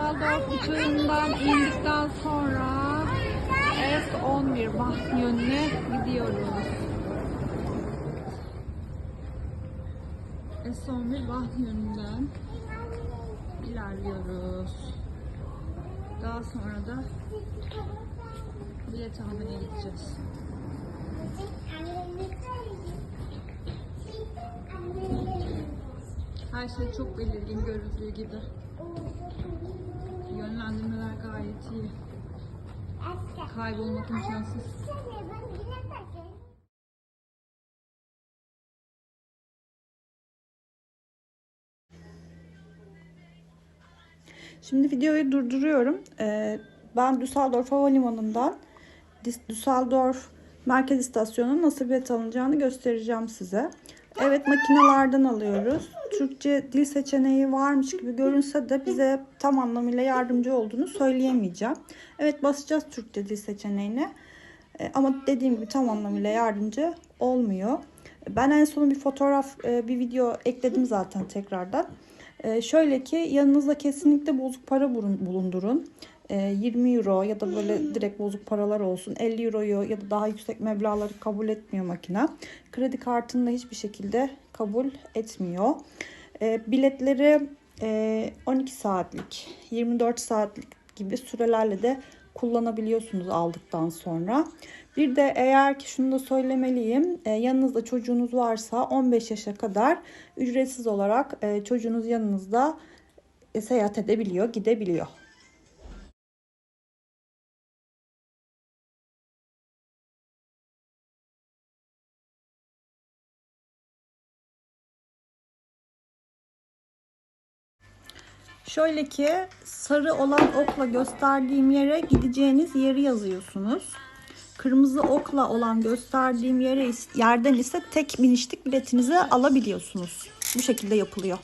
Düsseldorf uçağından indikten sonra S11 Bahn yönüne gidiyoruz. S11 Bahn yönünden ilerliyoruz. Daha sonra da bilet almaya gideceğiz. Her şey çok belirgin görüldüğü gibi. Yönlendirmeler gayet iyi. Kaybolmak imkansız. Şimdi videoyu durduruyorum. Ee, ben Düsseldorf Havalimanı'ndan Düsseldorf Merkez İstasyonu'nun nasıl bilet alınacağını göstereceğim size. Evet makinelerden alıyoruz. Türkçe dil seçeneği varmış gibi görünse de bize tam anlamıyla yardımcı olduğunu söyleyemeyeceğim. Evet basacağız Türkçe dil seçeneğine. E, Ama dediğim gibi tam anlamıyla yardımcı olmuyor. Ben en son bir fotoğraf, e, bir video ekledim zaten tekrardan. E, Şöyle ki yanınızda kesinlikle bozuk para bulun- bulundurun. E, 20 euro ya da böyle direkt bozuk paralar olsun. 50 euroyu ya da daha yüksek meblağları kabul etmiyor makine. Kredi kartını da hiçbir şekilde kabul etmiyor. E, Biletleri e, 12 saatlik, 24 saatlik gibi sürelerle de kullanabiliyorsunuz aldıktan sonra. Bir de eğer ki şunu da söylemeliyim. e, yanınızda çocuğunuz varsa 15 yaşa kadar ücretsiz olarak e, çocuğunuz yanınızda e, seyahat edebiliyor, gidebiliyor. Şöyle ki sarı olan okla gösterdiğim yere gideceğiniz yeri yazıyorsunuz. Kırmızı okla olan gösterdiğim yere yerden ise tek binişlik biletinizi alabiliyorsunuz. Bu şekilde yapılıyor.